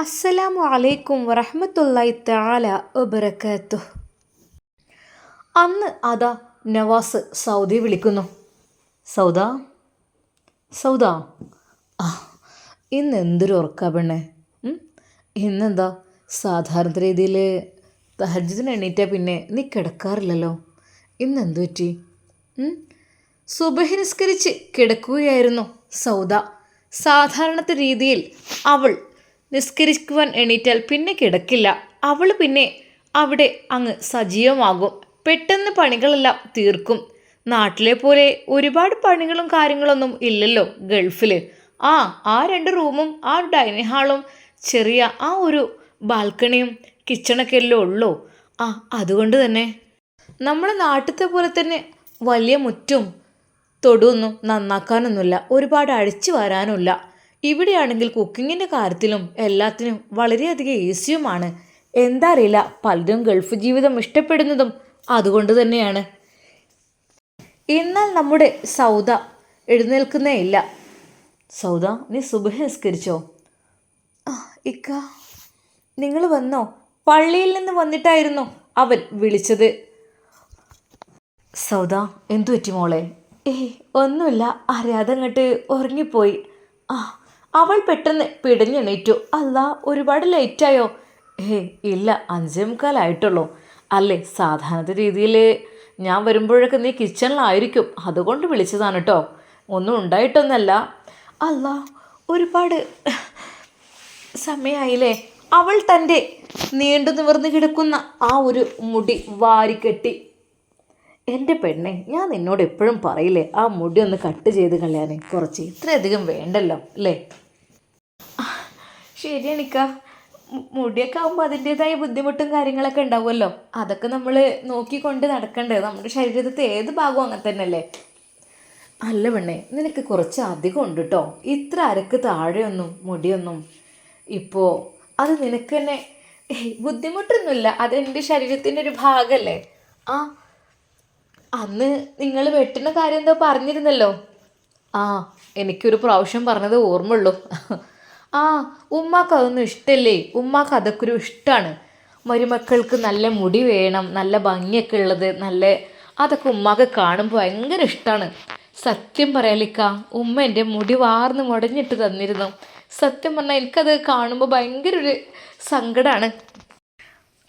അസ്സലാമു അലൈക്കും വറഹ്മത്തുള്ളാഹി തആല വബറകാതുഹു അന്ന് അതാ നവാസ് സൗദി വിളിക്കുന്നു. സൗദ? സൗദ? ആ ഇന്ന് എന്തൊരു ഉറക്കാ പെണ്ണെ. ഇന്നെന്താ? സാധാരണ രീതിയിൽ തഹജ്ജുദിന് എണീറ്റാൽ പിന്നെ നീ കിടക്കാറില്ലല്ലോ. ഇന്ന് എന്തു പറ്റി? സുബഹി നിസ്കരിച്ച് കിടക്കുകയായിരുന്നു സൗദ. സാധാരണത്തെ രീതിയിൽ അവൾ നിസ്കരിക്കുവാൻ എണീറ്റാൽ പിന്നെ കിടക്കില്ല. അവൾ പിന്നെ അവിടെ അങ്ങ് സജീവമാകും. പെട്ടെന്ന് പണികളെല്ലാം തീർക്കും. നാട്ടിലെ പോലെ ഒരുപാട് പണികളും കാര്യങ്ങളൊന്നും ഇല്ലല്ലോ ഗൾഫിൽ ആ ആ രണ്ട് റൂമും ആ ഡൈനിങ് ഹാളും ചെറിയ ആ ഒരു ബാൽക്കണിയും കിച്ചണൊക്കെ അല്ലേ ഉള്ളൂ. ആ അതുകൊണ്ട് തന്നെ. നമ്മുടെ നാട്ടിലത്തെ പോലെ തന്നെ വലിയ മുറ്റും തൊടുവൊന്നും നന്നാക്കാനൊന്നുമില്ല. ഒരുപാട് അഴിച്ചു വരാനുമില്ല. ഇവിടെയാണെങ്കിൽ കുക്കിങ്ങിന്റെ കാര്യത്തിലും എല്ലാത്തിനും വളരെയധികം ഈസിയുമാണ്. എന്താ അറിയില്ല പലരും ഗൾഫ് ജീവിതം ഇഷ്ടപ്പെടുന്നതും അതുകൊണ്ട് തന്നെയാണ്. എന്നാൽ നമ്മുടെ സൗദ എഴുന്നേൽക്കുന്നേ ഇല്ല. സൗദ നീ സുബഹ നിസ്കരിച്ചോ? ഇക്ക. നിങ്ങൾ വന്നോ? പള്ളിയിൽ നിന്ന് വന്നിട്ടായിരുന്നു അവൻ വിളിച്ചത്. സൗദ എന്തു പറ്റി മോളെ? ഏയ് ഒന്നുമില്ല. അറിയാതെ അങ്ങോട്ട് ഉറങ്ങിപ്പോയി. ആ അവൾ പെട്ടെന്ന് പിടഞ്ഞെണീറ്റു അല്ല ഒരുപാട് ലേറ്റായോ? ഏ ഇല്ല അഞ്ചേ മുക്കാലായിട്ടുള്ളൂ അല്ലേ സാധാരണ രീതിയിൽ ഞാൻ വരുമ്പോഴൊക്കെ നീ കിച്ചണിലായിരിക്കും. അതുകൊണ്ട് വിളിച്ചതാണ് കേട്ടോ ഒന്നും ഉണ്ടായിട്ടൊന്നല്ല. അല്ല ഒരുപാട് സമയമായില്ലേ അവൾ തന്റെ നീണ്ടു നിവർന്ന് കിടക്കുന്ന ആ ഒരു മുടി വാരിക്കെട്ടി എന്റെ പെണ്ണെ ഞാൻ നിന്നോട് എപ്പോഴും പറയില്ലേ ആ മുടി ഒന്ന് കട്ട് ചെയ്ത് കളയാനെ കുറച്ച് ഇത്രയധികം വേണ്ടല്ലോ അല്ലേ? ശരിയാണിക്ക മുടിയൊക്കെ ആകുമ്പോൾ അതിന്റെതായ ബുദ്ധിമുട്ടും കാര്യങ്ങളൊക്കെ ഉണ്ടാവുമല്ലോ. അതൊക്കെ നമ്മൾ നോക്കിക്കൊണ്ട് നടക്കണ്ടേ? നമ്മുടെ ശരീരത്തെ ഏത് ഭാഗവും അങ്ങനെ തന്നെയല്ലേ? അല്ല പെണ്ണെ നിനക്ക് കുറച്ച് അധികം ഉണ്ട് കേട്ടോ ഇത്ര അരക്ക് താഴെയൊന്നും മുടിയൊന്നും. ഇപ്പോൾ അത് നിനക്ക് തന്നെ ബുദ്ധിമുട്ടൊന്നുമില്ല. അതെന്റെ ശരീരത്തിന്റെ ഒരു ഭാഗമല്ലേ? ആ അന്ന് നിങ്ങൾ വെട്ടുന്ന കാര്യം എന്തോ പറഞ്ഞിരുന്നല്ലോ. ആ എനിക്കൊരു പ്രാവശ്യം പറഞ്ഞത് ഓർമ്മയുള്ളൂ. ആ ഉമ്മാക്ക് അതൊന്നും ഇഷ്ടല്ലേ? ഉമ്മാക്ക് അതൊക്കെ ഒരു ഇഷ്ടമാണ് മരുമക്കൾക്ക് നല്ല മുടി വേണം നല്ല ഭംഗിയൊക്കെ ഉള്ളത് നല്ല അതൊക്കെ ഉമ്മാക്ക് കാണുമ്പോൾ ഭയങ്കര ഇഷ്ടമാണ് സത്യം പറയാലിക്ക ഉമ്മ എന്റെ മുടി വാർന്ന് മുടഞ്ഞിട്ട് തന്നിരുന്നു. സത്യം പറഞ്ഞാൽ എനിക്കത് കാണുമ്പോൾ ഭയങ്കര ഒരു സങ്കടമാണ്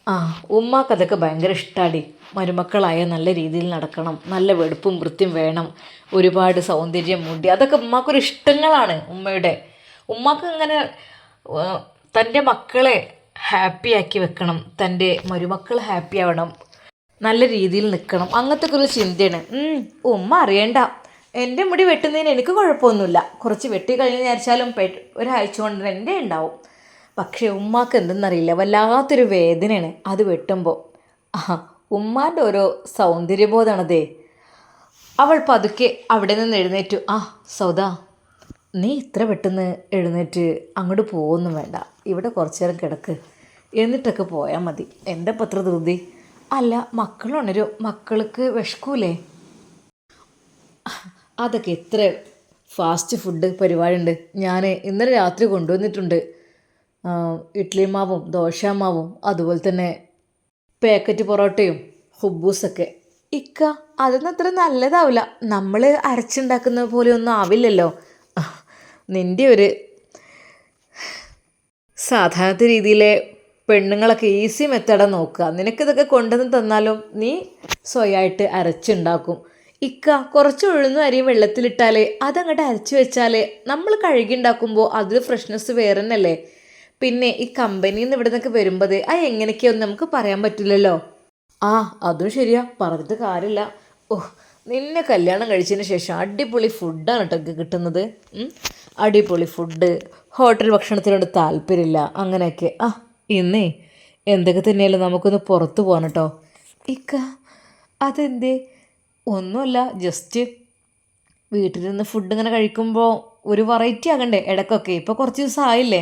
ആ ഉമ്മാക്ക് അതൊക്കെ ഭയങ്കര ഇഷ്ടമാടി മരുമക്കളായ നല്ല രീതിയിൽ നടക്കണം. നല്ല വെടുപ്പും വൃത്തിയും വേണം. ഒരുപാട് സൗന്ദര്യം മുടി. അതൊക്കെ ഉമ്മാക്കൊരു ഇഷ്ടങ്ങളാണ് ഉമ്മയുടെ. ഉമ്മാക്ക് ഇങ്ങനെ തന്റെ മക്കളെ ഹാപ്പിയാക്കി വെക്കണം. തന്റെ മരുമക്കൾ ഹാപ്പി ആവണം. നല്ല രീതിയിൽ നിൽക്കണം. അങ്ങനത്തെ ഒരു ചിന്തയാണ്. ഉമ്മ അറിയണ്ട. എന്റെ മുടി വെട്ടുന്നതിന് എനിക്ക് കുഴപ്പമൊന്നുമില്ല. കുറച്ച് വെട്ടി കഴിഞ്ഞ് വിചാരിച്ചാലും ഒരാഴ്ച കൊണ്ട് എന്റെ ഉണ്ടാവും. പക്ഷേ ഉമ്മാക്ക് എന്തെന്നറിയില്ല വല്ലാത്തൊരു വേദനയാണ് അത് വെട്ടുമ്പോൾ ആ ഉമ്മാന്റെ ഓരോ സൗന്ദര്യബോധമാണതേ. അവൾ പതുക്കെ അവിടെ നിന്ന് എഴുന്നേറ്റു. ആ സൗദ നീ ഇത്ര പെട്ടെന്ന് എഴുന്നേറ്റ് അങ്ങോട്ട് പോകുമൊന്നും വേണ്ട. ഇവിടെ കുറച്ചു നേരം കിടക്ക്. എന്നിട്ടൊക്കെ പോയാൽ മതി. എന്റെ പത്ര ധൃതി? അല്ല മക്കളുണരും മക്കൾക്ക് വിഷക്കൂലേ അതൊക്കെ എത്ര ഫാസ്റ്റ് ഫുഡ് പരിപാടിയുണ്ട്. ഞാൻ ഇന്നലെ രാത്രി കൊണ്ടുവന്നിട്ടുണ്ട്. ഇഡ്ലി മാവും ദോശ മാവും അതുപോലെ തന്നെ പാക്കറ്റ് പൊറോട്ടയും ഹുബൂസൊക്കെ. ഇക്ക അതൊന്നും അത്ര നല്ലതാവില്ല നമ്മൾ അരച്ചുണ്ടാക്കുന്ന പോലെ ഒന്നും ആവില്ലല്ലോ. നിന്റെ ഒരു സാധാരണ രീതിയിലെ പെണ്ണുങ്ങളൊക്കെ ഈസി മെത്തേഡ നോക്കുക. നിനക്കിതൊക്കെ കൊണ്ടുവന്ന് തന്നാലും നീ സ്വയമായിട്ട് അരച്ചുണ്ടാക്കും. ഇക്ക കുറച്ച് ഉഴുന്നും അരിയും വെള്ളത്തിലിട്ടാലേ അതങ്ങോട്ട് അരച്ച് വെച്ചാലേ നമ്മൾ കഴുകി ഉണ്ടാക്കുമ്പോൾ അതിൽ ഫ്രഷ്നെസ് വേറെ തന്നെയല്ലേ പിന്നെ ഈ കമ്പനിയിൽ നിന്ന് ഇവിടെ നിന്നൊക്കെ വരുമ്പോൾ അത് എങ്ങനെയൊക്കെയൊന്നും നമുക്ക് പറയാൻ പറ്റില്ലല്ലോ. ആ അതും ശരിയാ. പറഞ്ഞിട്ട് കാര്യമില്ല. ഓ നിന്നെ കല്യാണം കഴിച്ചതിന് ശേഷം അടിപൊളി ഫുഡാണ് കേട്ടോ കിട്ടുന്നത്. അടിപൊളി ഫുഡ് ഹോട്ടൽ ഭക്ഷണത്തിനോട് താല്പര്യമില്ല. അങ്ങനെയൊക്കെ. ആ ഇന്നേ എന്തൊക്കെ തന്നെയാലും നമുക്കൊന്ന് പുറത്തു പോകാൻ കേട്ടോ ഇക്ക അതെന്തേ? ഒന്നുമല്ല ജസ്റ്റ് വീട്ടിൽ നിന്ന് ഫുഡ് ഇങ്ങനെ കഴിക്കുമ്പോൾ ഒരു വെറൈറ്റി ആകണ്ടേ ഇടയ്ക്കൊക്കെ. ഇപ്പോൾ കുറച്ച് ദിവസം ആയില്ലേ?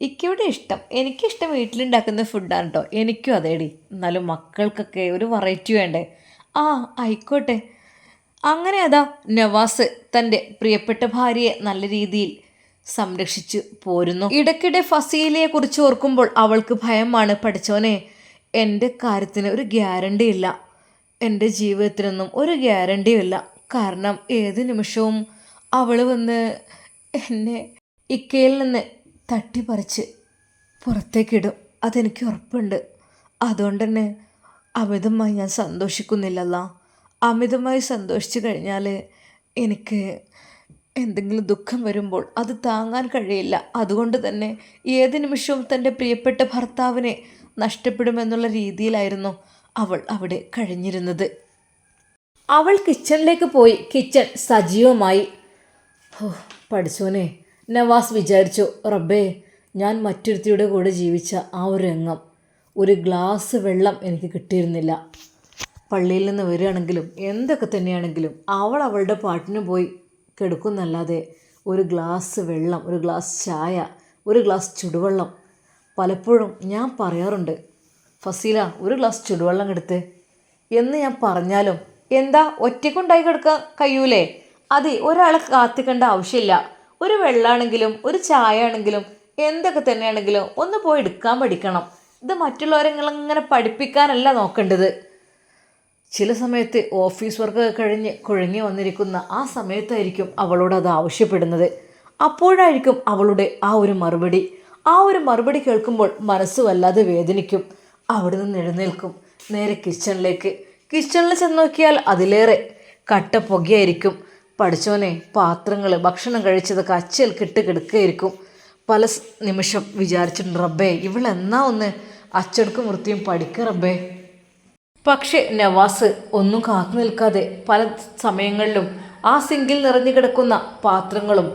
ഇക്കയുടെ ഇഷ്ടം. എനിക്കിഷ്ടം വീട്ടിലുണ്ടാക്കുന്ന ഫുഡാണ് കേട്ടോ എനിക്കും അതേടി. എന്നാലും മക്കൾക്കൊക്കെ ഒരു വെറൈറ്റി വേണ്ടേ. ആ ആയിക്കോട്ടെ. അങ്ങനെ അതാ നവാസ് തന്റെ പ്രിയപ്പെട്ട ഭാര്യയെ നല്ല രീതിയിൽ സംരക്ഷിച്ചു പോരുന്നു. ഇടയ്ക്കിടെ ഫസീലയെ കുറിച്ച് ഓർക്കുമ്പോൾ അവൾക്ക് ഭയമാണ്. പഠിച്ചോനെ എന്റെ കാര്യത്തിന് ഒരു ഗ്യാരണ്ടി ഇല്ല. എന്റെ ജീവിതത്തിനൊന്നും ഒരു ഗ്യാരണ്ടിയും ഇല്ല. കാരണം ഏത് നിമിഷവും അവൾ വന്ന് എന്നെ ഇക്കയിൽ നിന്ന് തട്ടിപ്പറിച്ച് പുറത്തേക്കിടും. അതെനിക്ക് ഉറപ്പുണ്ട്. അതുകൊണ്ട് തന്നെ അമിതമായി ഞാൻ സന്തോഷിക്കുന്നില്ലല്ല. അമിതമായി സന്തോഷിച്ചു കഴിഞ്ഞാൽ എനിക്ക് എന്തെങ്കിലും ദുഃഖം വരുമ്പോൾ അത് താങ്ങാൻ കഴിയില്ല. അതുകൊണ്ട് തന്നെ ഏത് നിമിഷവും തന്റെ പ്രിയപ്പെട്ട ഭർത്താവിനെ നഷ്ടപ്പെടുമെന്നുള്ള രീതിയിലായിരുന്നു അവൾ അവിടെ കഴിഞ്ഞിരുന്നത്. അവൾ കിച്ചണിലേക്ക് പോയി. കിച്ചൺ സജീവമായി. ഓ പഠിച്ചോനെ. നവാസ് വിചാരിച്ചു റബ്ബേ ഞാൻ മറ്റൊരുത്തിയുടെ കൂടെ ജീവിച്ച ആ ഒരു രംഗം ഒരു ഗ്ലാസ് വെള്ളം എനിക്ക് കിട്ടിയിരുന്നില്ല. പള്ളിയിൽ നിന്ന് വരികയാണെങ്കിലും എന്തൊക്കെ തന്നെയാണെങ്കിലും അവൾ അവളുടെ പാട്ടിന് പോയി കെടുക്കുന്നല്ലാതെ ഒരു ഗ്ലാസ് വെള്ളം ഒരു ഗ്ലാസ് ചായ ഒരു ഗ്ലാസ് ചുടുവെള്ളം പലപ്പോഴും ഞാൻ പറയാറുണ്ട്. ഫസീല ഒരു ഗ്ലാസ് ചുടുവെള്ളം എടുത്ത്. എന്ന് ഞാൻ പറഞ്ഞാലും എന്താ ഒറ്റയ്ക്കുണ്ടായി കിടക്കാൻ കഴിയൂലേ? അതെ ഒരാളെ കാത്തിക്കേണ്ട ആവശ്യമില്ല. ഒരു വെള്ളമാണെങ്കിലും ഒരു ചായ ആണെങ്കിലും എന്തൊക്കെ തന്നെയാണെങ്കിലും ഒന്ന് പോയി എടുക്കാൻ പഠിക്കണം. ഇത് മറ്റുള്ളവരെ നിങ്ങളിങ്ങനെ പഠിപ്പിക്കാനല്ല നോക്കേണ്ടത്. ചില സമയത്ത് ഓഫീസ് വർക്ക് കഴിഞ്ഞ് കുഴങ്ങി വന്നിരിക്കുന്ന ആ സമയത്തായിരിക്കും അവളോട് അത് ആവശ്യപ്പെടുന്നത്. അപ്പോഴായിരിക്കും അവളുടെ ആ ഒരു മറുപടി. ആ ഒരു മറുപടി കേൾക്കുമ്പോൾ മനസ്സ് വല്ലാതെ വേദനിക്കും. അവിടെ നിന്ന് എഴുന്നേൽക്കും. നേരെ കിച്ചണിലേക്ക് കിച്ചണിൽ ചെന്ന് നോക്കിയാൽ അതിലേറെ കട്ട പുകയായിരിക്കും. പഠിച്ചോനെ പാത്രങ്ങൾ ഭക്ഷണം കഴിച്ചതൊക്കെ അച്ചൽ കിട്ട് കിടക്കുകയായിരിക്കും പല നിമിഷം വിചാരിച്ചിട്ടുണ്ട് റബ്ബേ ഇവളെന്നാ ഒന്ന് അച്ചടുക്കും വൃത്തിയും പഠിക്കുക റബ്ബേ. പക്ഷേ നവാസ് ഒന്നും കാത്തു നിൽക്കാതെ പല സമയങ്ങളിലും ആ സിങ്കിൽ നിറഞ്ഞു കിടക്കുന്ന പാത്രങ്ങളും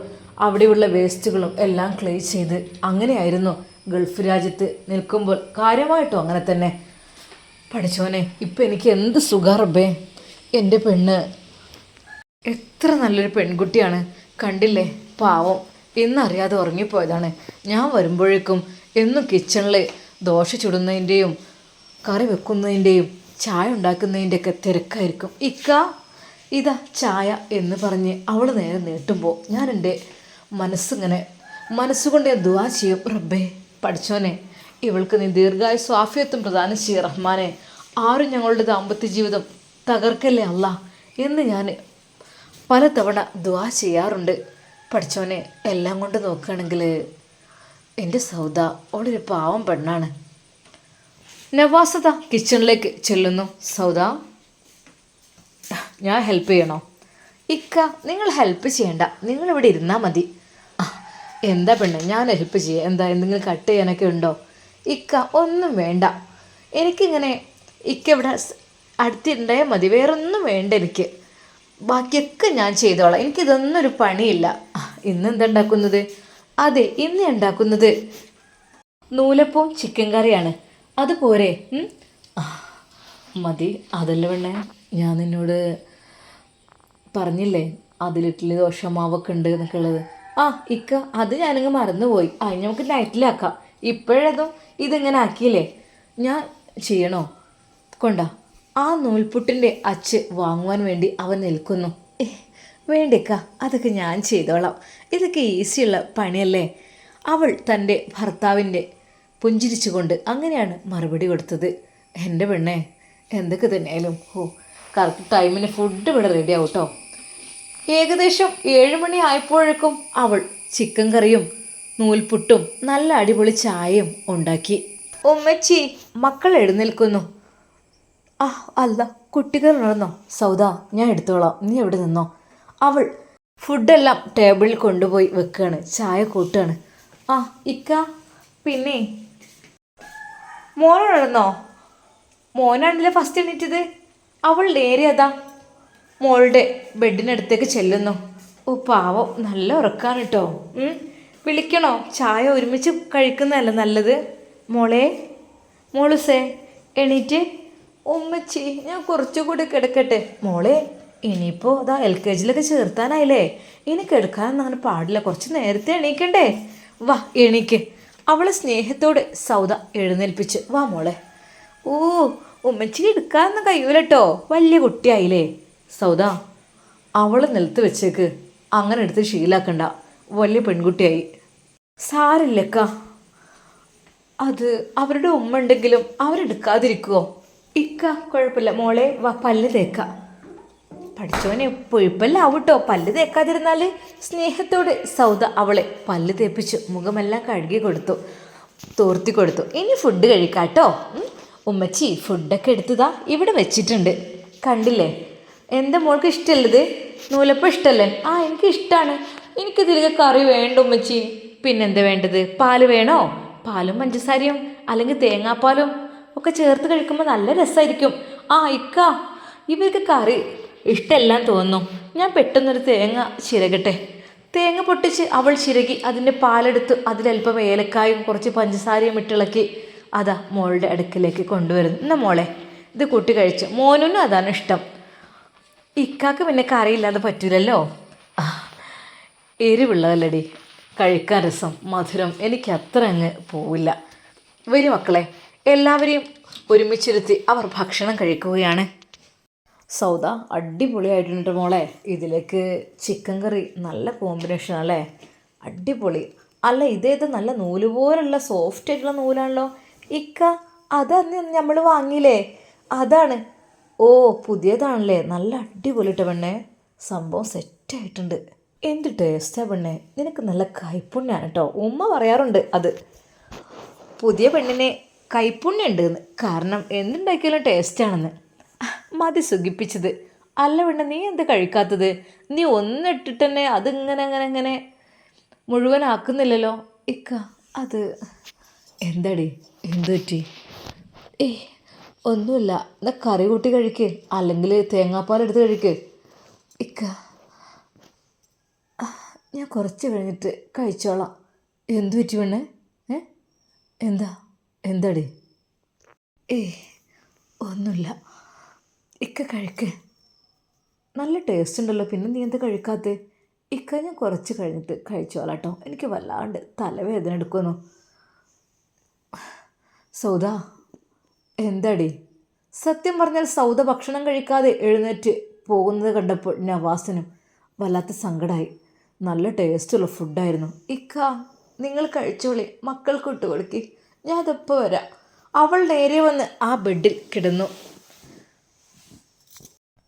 അവിടെയുള്ള വേസ്റ്റുകളും എല്ലാം ക്ലീൻ ചെയ്ത് അങ്ങനെയായിരുന്നു ഗൾഫ് രാജ്യത്ത് നിൽക്കുമ്പോൾ കാര്യമായിട്ടും അങ്ങനെ തന്നെ. പഠിച്ചോനെ ഇപ്പം എനിക്ക് എന്ത് സുഖ റബ്ബേ? എന്റെ പെണ്ണ് എത്ര നല്ലൊരു പെൺകുട്ടിയാണ്. കണ്ടില്ലേ? പാവം. എന്നറിയാതെ ഉറങ്ങിപ്പോയതാണ്. ഞാൻ വരുമ്പോഴേക്കും എന്നും കിച്ചണിൽ ദോശ ചുടുന്നതിന്റെയും കറി വെക്കുന്നതിന്റെയും ചായ ഉണ്ടാക്കുന്നതിന്റെയൊക്കെ തിരക്കായിരിക്കും. ഇക്ക ഇതാ ചായ എന്ന് പറഞ്ഞ് അവൾ നേരെ നീട്ടുമ്പോൾ ഞാൻ എന്റെ മനസ്സിങ്ങനെ മനസ്സുകൊണ്ട് ഞാൻ ദുവാ ചെയ്യും. റബ്ബേ പഠിച്ചോനെ ഇവൾക്ക് നീ ദീർഘായ സ്വാഫിയത്വം പ്രദാനം ചെയ്യ റഹ്മാനെ. ആരും ഞങ്ങളുടെ ദാമ്പത്യ ജീവിതം തകർക്കല്ലേ അല്ല? എന്ന് ഞാൻ പലതവണ ദ്വാ ചെയ്യാറുണ്ട്. പഠിച്ചവനെ എല്ലാം കൊണ്ട് നോക്കുകയാണെങ്കിൽ എന്റെ സൗദ ഓളൊരു പാവം പെണ്ണാണ്. നവാസത കിച്ചണിലേക്ക് ചെല്ലുന്നു. സൗദ ഞാൻ ഹെൽപ്പ് ചെയ്യണോ? ഇക്ക നിങ്ങൾ ഹെൽപ്പ് ചെയ്യണ്ട. നിങ്ങൾ ഇവിടെ ഇരുന്നാൽ മതി. എന്താ പെണ്ണ്? ഞാൻ ഹെൽപ്പ് ചെയ്യാം. എന്താ? എന്തെങ്കിലും കട്ട് ചെയ്യാനൊക്കെ ഉണ്ടോ? ഇക്ക ഒന്നും വേണ്ട. എനിക്കിങ്ങനെ ഇക്ക ഇവിടെ സ് അടുത്തുണ്ടായാൽ മതി. വേറൊന്നും വേണ്ട എനിക്ക്. ബാക്കിയൊക്കെ ഞാൻ ചെയ്തോളാം. ഒരു പണിയില്ല. ഇന്ന് എന്താ ഉണ്ടാക്കുന്നത് അതെ ഇന്ന് ഉണ്ടാക്കുന്നത് നൂലപ്പവും ചിക്കൻ കറിയാണ്. അതുപോരെ പോരെ മതി അതല്ല വേണേ ഞാൻ നിന്നോട് പറഞ്ഞില്ലേ അതിൽ ഇഡ്ഡലി ദോശ മാവൊക്കെ ഉണ്ട് എന്നൊക്കെ ഉള്ളത്. ആ ഇക്ക അത് ഞാനങ്ങ് മറന്നുപോയി. അത് നമുക്ക് നൈറ്റിലാക്കാം ഇപ്പോഴതും ഇതിങ്ങനെ ആക്കിയില്ലേ? ഞാൻ ചെയ്യണോ? കൊണ്ടാ. ആ നൂൽപുട്ടിന്റെ അച്ച് വാങ്ങുവാൻ വേണ്ടി അവൻ നിൽക്കുന്നു. വേണ്ടേക്ക അതൊക്കെ ഞാൻ ചെയ്തോളാം. ഇതൊക്കെ ഈസിയുള്ള പണിയല്ലേ? അവൾ തന്റെ ഭർത്താവിന്റെ പുഞ്ചിരിച്ചുകൊണ്ട് അങ്ങനെയാണ് മറുപടി കൊടുത്തത്. എന്റെ പെണ്ണേ എന്തൊക്കെ തന്നെയായാലും ഓ കറക്റ്റ് ടൈമിന് ഫുഡ് ഇവിടെ റെഡി ആവും കേട്ടോ ഏകദേശം ഏഴ് മണി ആയപ്പോഴേക്കും അവൾ ചിക്കൻ കറിയും നൂൽപുട്ടും നല്ല അടിപൊളി ചായയും ഉണ്ടാക്കി. ഉമ്മച്ചി മക്കൾ എഴുന്നേൽക്കുന്നു. ആ അല്ല കുട്ടികൾ നടന്നോ സൗദ ഞാൻ എടുത്തോളാം. നീ എവിടെ നിന്നോ? അവൾ ഫുഡെല്ലാം ടേബിളിൽ കൊണ്ടുപോയി വെക്കുകയാണ് ചായ കൂട്ടുകയാണ് ആ ഇക്ക പിന്നെ? ഉണർന്നോ മോനാണല്ലേ ഫസ്റ്റ് എണീറ്റത്? അവൾ നേരെ അതാ മോളുടെ ബെഡിനടുത്തേക്ക് ചെല്ലുന്നു. ഓ പാവം നല്ല ഉറക്കാണ് കേട്ടോ വിളിക്കണോ? ചായ ഒരുമിച്ച് കഴിക്കുന്നതല്ല നല്ലത്? മോളെ മോളുസേ എണീറ്റ് ഉമ്മച്ചി ഞാൻ കുറച്ചുകൂടി കിടക്കട്ടെ. മോളെ ഇനിയിപ്പോൾ അതാ എൽ കെ ജിയിലൊക്കെ ചേർത്താനായില്ലേ? ഇനി കിടക്കാനൊന്നും അങ്ങനെ പാടില്ല. കുറച്ച് നേരത്തെ എണീക്കണ്ടേ? വാ എണീക്ക്. അവളെ സ്നേഹത്തോടെ സൗദ എഴുന്നേൽപ്പിച്ച്. വാ മോളെ. ഓ ഉമ്മച്ചി എടുക്കാനൊന്നും കഴിയൂലട്ടോ. വലിയ കുട്ടിയായില്ലേ. സൗദ അവളെ നിലത്ത് വെച്ചേക്ക്. അങ്ങനെ എടുത്ത് ശീലാക്കണ്ട. വലിയ പെൺകുട്ടിയായി. സാരില്ലക്ക. അത് അവരുടെ ഉമ്മ ഉണ്ടെങ്കിലും അവരെടുക്കാതിരിക്കുമോ ഇക്ക കുഴപ്പമില്ല മോളെ വാ പല്ല് തേക്ക. പഠിച്ചവനെ പൊഴിപ്പല്ല ആവട്ടോ പല്ല് തേക്കാതിരുന്നാൽ സ്നേഹത്തോടെ സൗദ അവളെ പല്ല് തേപ്പിച്ചു മുഖമെല്ലാം കഴുകി കൊടുത്തു. തോർത്തി കൊടുത്തു. ഇനി ഫുഡ് കഴിക്കാട്ടോ. ഉമ്മച്ചി ഫുഡൊക്കെ എടുത്തതാ ഇവിടെ വെച്ചിട്ടുണ്ട്. കണ്ടില്ലേ? എന്റെ മോൾക്ക് ഇഷ്ടമല്ലത് നൂലപ്പം ഇഷ്ടമല്ലേ? ആ എനിക്ക് ഇഷ്ടമാണ് എനിക്കിതിലൊക്കെ കറി വേണ്ട ഉമ്മച്ചി. പിന്നെന്താ വേണ്ടത്? പാൽ വേണോ? പാലും പഞ്ചസാരയും അല്ലെങ്കിൽ തേങ്ങാപ്പാലും? ഒക്കെ ചേർത്ത് കഴിക്കുമ്പോൾ നല്ല രസമായിരിക്കും ആ ഇക്ക ഇവർക്ക് കറി ഇഷ്ടമെല്ലാം തോന്നുന്നു. ഞാൻ പെട്ടെന്നൊരു തേങ്ങ ചിരകട്ടെ. തേങ്ങ പൊട്ടിച്ച് അവൾ ചിരകി അതിന്റെ പാലെടുത്ത് അതിലല്പം ഏലക്കായും കുറച്ച് പഞ്ചസാരയും ഇട്ടിളക്കി അതാ മോളുടെ അടുക്കിലേക്ക് കൊണ്ടുവരുന്നു. എന്നാ മോളെ ഇത് കൂട്ടി കഴിച്ചു. മോനും അതാണ് ഇഷ്ടം. ഇക്കാക്ക് പിന്നെ കറിയില്ലാതെ പറ്റൂലല്ലോ. എരിവുള്ളതല്ലടി. കഴിക്കാൻ രസം മധുരം എനിക്ക് അത്ര അങ്ങ് പോവില്ല. വരും മക്കളെ. എല്ലാവരെയും ഒരുമിച്ചിരുത്തി അവർ ഭക്ഷണം കഴിക്കുകയാണ്. സൗദ അടിപൊളിയായിട്ടുണ്ട് മോളെ. ഇതിലേക്ക് ചിക്കൻ കറി നല്ല കോമ്പിനേഷൻ അല്ലേ അടിപൊളി. അല്ല ഇതേത് നല്ല നൂൽ പോലുള്ള സോഫ്റ്റ് ആയിട്ടുള്ള നൂലാണല്ലോ? ഇക്ക അതന്ന് നമ്മൾ വാങ്ങിയില്ലേ? അതാണ്. ഓ പുതിയതാണല്ലേ? നല്ല അടിപൊളി ഇട്ട പെണ്ണെ. സംഭവം സെറ്റായിട്ടുണ്ട് എന്ത് ടേസ്റ്റാ പെണ്ണെ? നിനക്ക് നല്ല കൈപ്പുണ്യാണ് കേട്ടോ ഉമ്മ പറയാറുണ്ട് അത്. പുതിയ പെണ്ണിനെ കൈപ്പുണ്യുണ്ട് എന്ന് കാരണം എന്തുണ്ടാക്കിയാലും ടേസ്റ്റാണെന്ന് മതി സുഖിപ്പിച്ചത്. അല്ല വേണ്ട നീ എന്ത് കഴിക്കാത്തത്? നീ ഒന്നിട്ടിട്ട് തന്നെ അതിങ്ങനെ അങ്ങനെ അങ്ങനെ മുഴുവനാക്കുന്നില്ലല്ലോ. ഇക്ക അത് എന്താടി? എന്തു പറ്റി? ഏ ഒന്നുമില്ല. എന്നാ കറി കൂട്ടി കഴിക്ക്. അല്ലെങ്കിൽ തേങ്ങാപ്പാൽ എടുത്ത് കഴിക്ക്. ഇക്ക ഞാൻ കുറച്ച് കഴിഞ്ഞിട്ട് കഴിച്ചോളാം. എന്തു പറ്റി വേണേ ഏ? എന്താ? എന്താടി? ഏ ഒന്നുമില്ല. ഇക്ക കഴിക്ക്. നല്ല ടേസ്റ്റ് ഉണ്ടല്ലോ. പിന്നെ നീ എന്താ കഴിക്കാത്ത? ഇക്ക ഞാൻ കുറച്ച് കഴിഞ്ഞിട്ട് കഴിച്ചോളാം കേട്ടോ എനിക്ക് വല്ലാണ്ട് തലവേദന എടുക്കുന്നു. സൗദ എന്താടി? സത്യം പറഞ്ഞാൽ സൗദ ഭക്ഷണം കഴിക്കാതെ എഴുന്നേറ്റ് പോകുന്നത് കണ്ടപ്പോൾ നവാസിനും വല്ലാത്ത സങ്കടമായി നല്ല ടേസ്റ്റുള്ള ഫുഡായിരുന്നു ഇക്ക നിങ്ങൾ കഴിച്ചോളി. മക്കൾക്ക് ഇട്ട് കൊടുക്കി. ഞാൻ അതിപ്പോൾ വരാം അവൾ നേരെ വന്ന് ആ ബെഡിൽ കിടന്നു.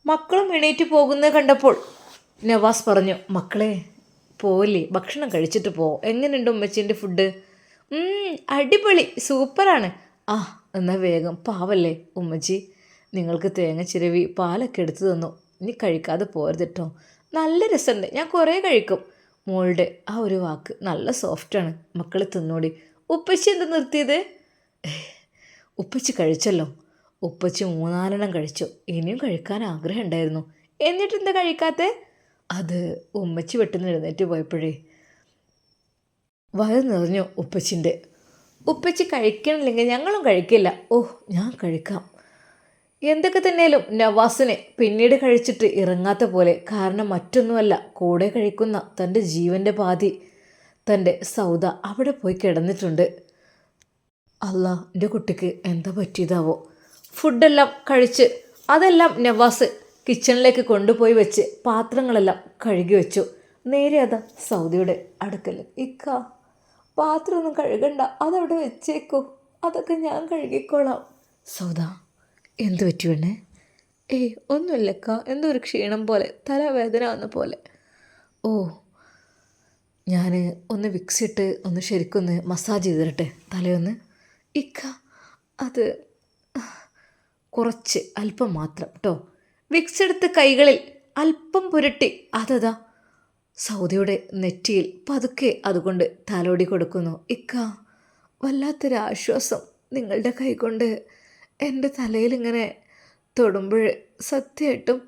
മക്കളും എണീറ്റ് പോകുന്നത് കണ്ടപ്പോൾ നവാസ് പറഞ്ഞു മക്കളെ പോയില്ലേ ഭക്ഷണം കഴിച്ചിട്ട് പോ. എങ്ങനെയുണ്ട് ഉമ്മച്ചീന്റെ ഫുഡ് "ഉം, അടിപൊളി. സൂപ്പറാണ്. ആ എന്നാൽ വേഗം. പാവല്ലേ ഉമ്മച്ചി? നിങ്ങൾക്ക് തേങ്ങ ചിരവി പാലൊക്കെ എടുത്തു തന്നു. ഇനി കഴിക്കാതെ പോരുത് കേട്ടോ നല്ല രസമുണ്ട്. ഞാൻ കുറേ കഴിക്കും. മോളുടെ ആ ഒരു വാക്ക് നല്ല സോഫ്റ്റാണ് മക്കൾ തിന്നോടി. ഉപ്പച്ചി എന്താ നിർത്തിയത്? ഉപ്പച്ചി കഴിച്ചല്ലോ. ഉപ്പച്ചി മൂന്നാലെണ്ണം കഴിച്ചു. ഇനിയും കഴിക്കാൻ ആഗ്രഹം ഉണ്ടായിരുന്നു. എന്നിട്ട് എന്താ കഴിക്കാത്തേ? അത് ഉമ്മച്ചി വെട്ടുന്ന എഴുന്നേറ്റ് പോയപ്പോഴേ വയറ് നിറഞ്ഞു ഉപ്പച്ചിന്റെ. ഉപ്പച്ചി കഴിക്കണില്ലെങ്കിൽ ഞങ്ങളും കഴിക്കില്ല. ഓ ഞാൻ കഴിക്കാം. എന്തൊക്കെ തന്നെയാലും നവാസിനെ പിന്നീട് കഴിച്ചിട്ട് ഇറങ്ങാത്ത പോലെ. കാരണം മറ്റൊന്നുമല്ല കൂടെ കഴിക്കുന്ന തന്റെ ജീവന്റെ പാതി. തന്റെ സൗദ അവിടെ പോയി കിടന്നിട്ടുണ്ട്. അല്ല എന്റെ കുട്ടിക്ക് എന്താ പറ്റിയതാവോ? ഫുഡെല്ലാം കഴിച്ച് അതെല്ലാം നവാസ് കിച്ചണിലേക്ക് കൊണ്ടുപോയി വെച്ച് പാത്രങ്ങളെല്ലാം കഴുകി വെച്ചു. നേരെ അതാ സൗദിയുടെ അടുക്കൽ ഇക്ക പാത്രമൊന്നും കഴുകണ്ട അതവിടെ വെച്ചേക്കോ. അതൊക്കെ ഞാൻ കഴുകിക്കോളാം. സൗദ എന്ത് പറ്റി വേണേ ഏയ് ഒന്നുമില്ലക്ക. എന്തോ ഒരു ക്ഷീണം പോലെ തലവേദന വന്ന പോലെ. ഓ ഞാൻ ഒന്ന് വിക്സ് ഇട്ട് ഒന്ന് ശരിക്കൊന്ന് മസാജ് ചെയ്ത് തരട്ടെ തലയൊന്ന്? ഇക്ക അത് കുറച്ച് അല്പം മാത്രം കേട്ടോ വിക്സ് എടുത്ത് കൈകളിൽ അല്പം പുരട്ടി അതതാ. സൗദിയുടെ നെറ്റിയിൽ പതുക്കെ അതുകൊണ്ട് തലോടി കൊടുക്കുന്നു. ഇക്ക വല്ലാത്തൊരു ആശ്വാസം നിങ്ങളുടെ കൈകൊണ്ട് എന്റെ തലയിൽ ഇങ്ങനെ തൊടുമ്പോൾ സത്യമായിട്ടും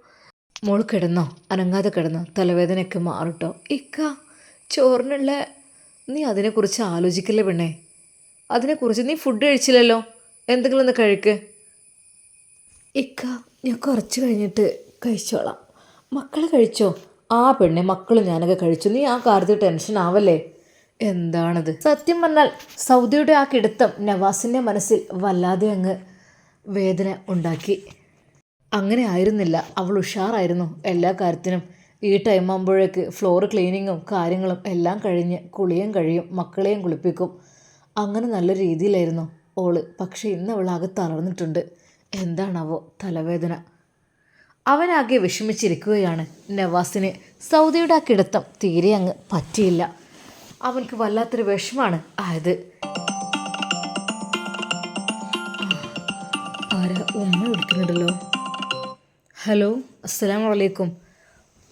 മോൾ കിടന്നോ? അനങ്ങാതെ കിടന്നോ? തലവേദനയൊക്കെ മാറട്ടോ ഇക്ക ചോറിനുള്ള നീ അതിനെക്കുറിച്ച് ആലോചിക്കില്ല പെണ്ണേ? അതിനെക്കുറിച്ച് നീ ഫുഡ് കഴിച്ചില്ലല്ലോ? എന്തെങ്കിലും ഒന്ന് കഴിക്ക്. ഇക്ക ഞാൻ കുറച്ച് കഴിഞ്ഞിട്ട് കഴിച്ചോളാം. മക്കൾ കഴിച്ചോ? ആ പെണ്ണെ മക്കളും ഞാനൊക്കെ കഴിച്ചു. നീ ആ കാര്യത്തിൽ ടെൻഷൻ ആവല്ലേ? എന്താണത്? സത്യം പറഞ്ഞാൽ സൗദിയുടെ ആ കിടുത്തം നവാസിന്റെ മനസ്സിൽ വല്ലാതെ അങ്ങ് വേദന ഉണ്ടാക്കി. അങ്ങനെ ആയിരുന്നില്ല. അവൾ ഉഷാറായിരുന്നു എല്ലാ കാര്യത്തിനും. ഈ ടൈം ആകുമ്പോഴേക്ക് ഫ്ലോർ ക്ലീനിങ്ങും കാര്യങ്ങളും എല്ലാം കഴിഞ്ഞ് കുളിയും കഴിയും മക്കളെയും കുളിപ്പിക്കും. അങ്ങനെ നല്ല രീതിയിലായിരുന്നു ഓൾ. പക്ഷേ ഇന്ന് അവൾ ആകെ തളർന്നിട്ടുണ്ട്. എന്താണാവോ തലവേദന. അവനാകെ വിഷമിച്ചിരിക്കുകയാണ്. നവാസിന് സൗദിയുടെ ആ കിടത്തം തീരെ അങ്ങ് പറ്റിയില്ല. അവനക്ക് വല്ലാത്തൊരു വിഷമാണ് ആയത്. ഉമ്മ വിളിക്കുന്നുണ്ടല്ലോ? ഹലോ അസ്സാം വലൈക്കും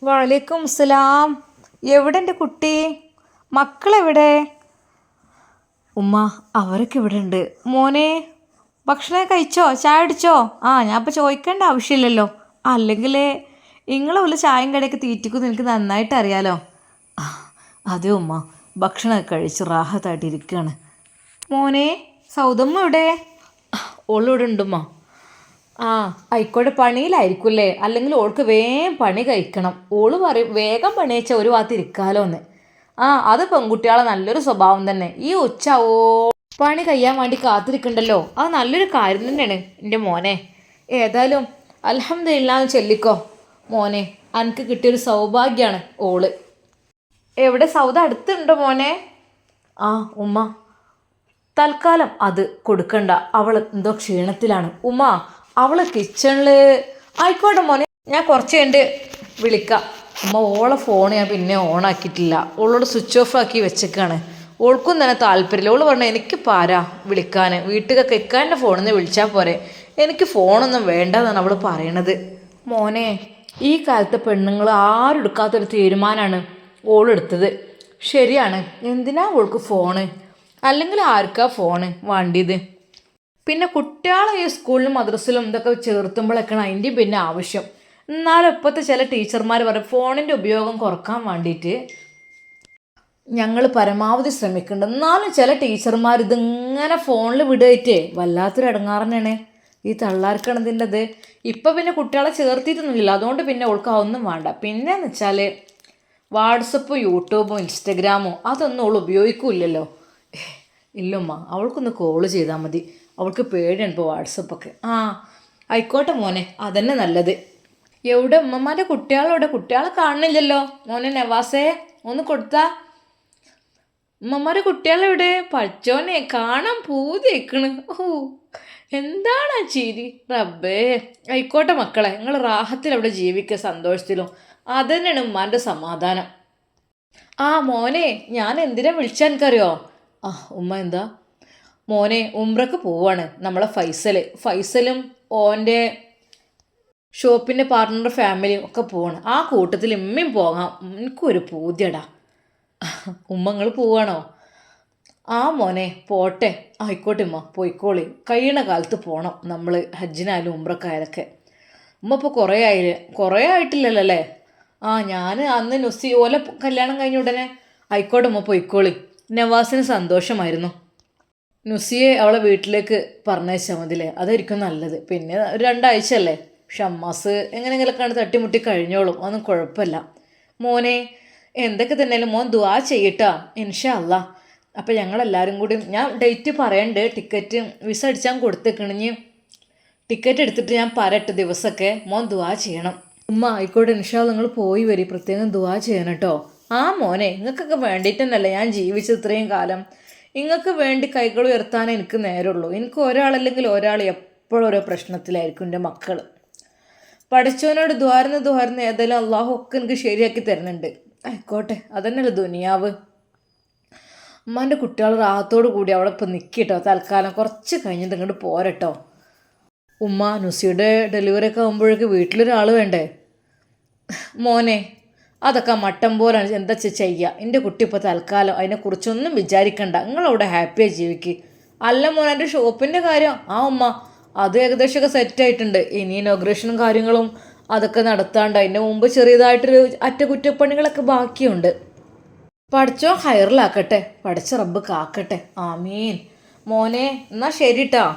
വലൈക്കും അസ്സലാം എവിടെ എന്റെ കുട്ടി? മക്കളെവിടെ? ഉമ്മ അവരൊക്കെ ഇവിടെ ഉണ്ട് മോനെ ഭക്ഷണം കഴിച്ചോ? ചായ അടിച്ചോ ആ ഞാൻ ഇപ്പോൾ ചോദിക്കേണ്ട ആവശ്യമില്ലല്ലോ. അല്ലെങ്കിൽ നിങ്ങളെ ഉള്ള ചായയും കടയൊക്കെ തീറ്റിക്കുമെന്ന് എനിക്ക് നന്നായിട്ട് അറിയാലോ. അതെ ഉമ്മ ഭക്ഷണമൊക്കെ കഴിച്ച് റാഹത്തായിട്ട് ഇരിക്കുകയാണ് മോനെ സൗദമ്മ ഇവിടെ ഓളിവിടെ ഉണ്ടുമ്മ ആ ആയിക്കോട്ടെ പണിയിലായിരിക്കുമല്ലേ അല്ലെങ്കിൽ ഓൾക്ക് വേഗം പണി കഴിക്കണം. ഓൾ പറയും വേഗം പണി ഒരു ഭാഗത്ത് ഇരിക്കാലോ എന്ന്. ആ അത് പെൺകുട്ടികളെ നല്ലൊരു സ്വഭാവം തന്നെ. ഈ ഉച്ച ഓ പണി കഴിയാൻ വേണ്ടി കാത്തിരിക്കണ്ടല്ലോ. അത് നല്ലൊരു കാര്യം തന്നെയാണ് എന്റെ മോനെ. ഏതായാലും അലഹമ്മദില്ലാന്ന് ചൊല്ലിക്കോ. മോനെ അനക്ക് കിട്ടിയൊരു സൗഭാഗ്യമാണ് ഓൾ. എവിടെ? സൗദ അടുത്തുണ്ടോ മോനെ? ആ ഉമ്മ. തൽക്കാലം അത് കൊടുക്കണ്ട. അവൾ എന്തോ ക്ഷീണത്തിലാണ്. ഉമ്മ അവൾ കിച്ചണിൽ ആയിക്കോട്ടെ മോനെ ഞാൻ കുറച്ച് കണ്ട് വിളിക്കാം. അമ്മ ഓളെ ഫോൺ ഞാൻ പിന്നെ ഓണാക്കിയിട്ടില്ല ഓളോട് സ്വിച്ച് ഓഫ് ആക്കി വെച്ചേക്കാണ്. ഓൾക്കും തന്നെ താല്പര്യമില്ല. ഓൾ പറഞ്ഞു എനിക്ക് പാരാ വിളിക്കാൻ വീട്ടിലൊക്കെ ഇക്കാന്റെ ഫോണിൽ നിന്ന് വിളിച്ചാൽ പോരെ. എനിക്ക് ഫോണൊന്നും വേണ്ടെന്നാണ് അവൾ പറയണത്. മോനെ ഈ കാലത്തെ പെണ്ണുങ്ങൾ ആരും എടുക്കാത്തൊരു തീരുമാനമാണ് ഓളെടുത്തത് ശരിയാണ്. എന്തിനാ ഓൾക്ക് ഫോണ് അല്ലെങ്കിൽ ആർക്കാ ഫോണ് വേണ്ടിയത്. പിന്നെ കുട്ടികളെ ഈ സ്കൂളിലും മദ്രസിലും ഇതൊക്കെ ചേർത്തുമ്പോഴൊക്കെയാണ് അതിന്റെ പിന്നെ ആവശ്യം. എന്നാലും ഇപ്പോഴത്തെ ചില ടീച്ചർമാർ പറയും ഫോണിന്റെ ഉപയോഗം കുറയ്ക്കാൻ വേണ്ടിയിട്ട് ഞങ്ങൾ പരമാവധി ശ്രമിക്കുന്നുണ്ട്. എന്നാലും ചില ടീച്ചർമാർ ഇതിങ്ങനെ ഫോണിൽ വിടുകയിട്ടേ വല്ലാത്തൊരു ഇടങ്ങാറന്നെയാണ്. ഈ തള്ളാർക്കാണ് ഇതിന്റെ അത് ഇപ്പം പിന്നെ കുട്ടികളെ ചേർത്തിട്ടൊന്നുമില്ല. അതുകൊണ്ട് പിന്നെ ഓൾക്ക് വേണ്ട. പിന്നെയെന്ന് വെച്ചാൽ വാട്സപ്പും യൂട്യൂബും ഇൻസ്റ്റഗ്രാമും അതൊന്നും അവൾ ഉപയോഗിക്കൂലല്ലോ ഇല്ലമ്മ അവൾക്കൊന്ന് കോൾ ചെയ്താൽ മതി. അവൾക്ക് പേടിയാണ് ഇപ്പോൾ വാട്സപ്പൊക്കെ. ആ ആയിക്കോട്ടെ മോനെ അതന്നെ നല്ലത്. എവിടെ ഉമ്മമാരുടെ കുട്ടികളോടെ കുട്ടികളെ കാണുന്നില്ലല്ലോ. മോനെ നവാസേ ഒന്ന് കൊടുത്താ. ഉമ്മമാരെ കുട്ടികളെവിടെ പച്ചോനെ കാണാൻ പൂതിയേക്കണ് ഓ എന്താണ് ആ ചിരി? റബ്ബേ. ആയിക്കോട്ടെ മക്കളെ നിങ്ങൾ റാഹത്തിൽ അവിടെ ജീവിക്കുക സന്തോഷത്തിലും. അതന്നെയാണ് ഉമ്മാന്റെ സമാധാനം. ആ മോനെ ഞാൻ എന്തിനാ വിളിച്ചാൽ എനിക്കറിയോ? ആ ഉമ്മ എന്താ? മോനെ ഉംറക്ക് പോവാണ് നമ്മളെ ഫൈസൽ ഫൈസലും ഓന്റെ ഷോപ്പിന്റെ പാർട്ട്ണർ ഫാമിലിയും ഒക്കെ പോവാണ്. ആ കൂട്ടത്തിൽ ഉമ്മയും പോകാം. എനിക്കൊരു പൂതിയടാ. ഉമ്മങ്ങൾ പോവാണോ? ആ മോനെ പോട്ടെ. ആയിക്കോട്ടെ ഉമ്മ പോയിക്കോളി. കഴിയണ കാലത്ത് പോകണം നമ്മൾ ഹജ്ജിനായാലും ഉമ്രക്കായാലൊക്കെ ഉമ്മ ഇപ്പോൾ കുറേ ആയില്ലേ? കുറേ ആയിട്ടില്ലല്ലോ അല്ലേ ആ ഞാൻ അന്ന് നുസി ഓല കല്യാണം കഴിഞ്ഞ ഉടനെ ആയിക്കോട്ടെ ഉമ്മ പോയിക്കോളി. നവാസിന് സന്തോഷമായിരുന്നു. നുസിയെ അവളെ വീട്ടിലേക്ക് പറഞ്ഞയച്ചാൽ മതില്ലേ അതായിരിക്കും നല്ലത്. പിന്നെ ഒരു രണ്ടാഴ്ച അല്ലേ ഷമ്മാസ് എങ്ങനെയെങ്കിലൊക്കെയാണ് തട്ടിമുട്ടി കഴിഞ്ഞോളും. അതൊന്നും കുഴപ്പമില്ല. മോനെ എന്തൊക്കെ തന്നെയാലും മോൻ ദുവാ ചെയ്യട്ടാ. ഇൻഷാ അല്ല അപ്പം ഞങ്ങളെല്ലാവരും കൂടി ഞാൻ ഡേറ്റ് പറയണ്ട്. ടിക്കറ്റ് വിസ അടിച്ചാൽ കൊടുത്തേക്കണിഞ്ഞ് ടിക്കറ്റ് എടുത്തിട്ട് ഞാൻ പറയട്ട് ദിവസമൊക്കെ. മോൻ ദുവാ ചെയ്യണം. ഉമ്മ ആയിക്കോട്ടെ. ഇൻഷാ നിങ്ങൾ പോയി വരി. പ്രത്യേകം ദുവാ ചെയ്യണം കേട്ടോ. ആ മോനെ നിങ്ങൾക്കൊക്കെ വേണ്ടിയിട്ട് തന്നെയല്ലേ ഞാൻ ജീവിച്ചത് ഇത്രയും കാലം? നിങ്ങൾക്ക് വേണ്ടി കൈകൾ ഉയർത്താനേ എനിക്ക് നേരമുള്ളൂ. എനിക്ക് ഒരാളല്ലെങ്കിൽ ഒരാൾ എപ്പോഴും ഓരോ പ്രശ്നത്തിലായിരിക്കും എന്റെ മക്കൾ പഠിച്ചവനോട് ദ്വാരന്ന് ദ്വാരന്ന് ഏതായാലും അള്ളാഹു ഒക്കെ എനിക്ക് ശരിയാക്കി തരുന്നുണ്ട്. ആയിക്കോട്ടെ അതന്നെയല്ലേ ദുനിയാവ്. ഉമ്മാന്റെ കുട്ടികൾ റാഹത്തോട് കൂടി അവിടെ ഇപ്പം നിൽക്കിട്ടോ. തൽക്കാലം കുറച്ച് കഴിഞ്ഞിട്ട് ഇങ്ങോട്ട് പോരട്ടോ. ഉമ്മ നുസിയുടെ ഡെലിവറി ഒക്കെ ആകുമ്പോഴേക്ക് വീട്ടിലൊരാൾ വേണ്ടേ? മോനെ അതൊക്കെ മട്ടം പോലാണ് എന്താ ചെയ്യുക എന്റെ കുട്ടി ഇപ്പോൾ തൽക്കാലം അതിനെക്കുറിച്ചൊന്നും വിചാരിക്കണ്ട. നിങ്ങളവിടെ ഹാപ്പിയായി ജീവിക്കുക അല്ല മോനെ എന്റെ ഷോപ്പിന്റെ കാര്യം. ആ ഉമ്മ അത് ഏകദേശമൊക്കെ സെറ്റായിട്ടുണ്ട് ഇനി ഇനോഗ്രേഷനും കാര്യങ്ങളും അതൊക്കെ നടത്താണ്ട് അതിന്റെ മുമ്പ് ചെറിയതായിട്ടൊരു അറ്റകുറ്റപ്പണികളൊക്കെ ബാക്കിയുണ്ട്. പഠിച്ചോ? ഹയറിലാക്കട്ടെ പഠിച്ച റബ്ബ് കാക്കട്ടെ. ആമീൻ. മോനെ എന്നാ ശരിട്ടാ.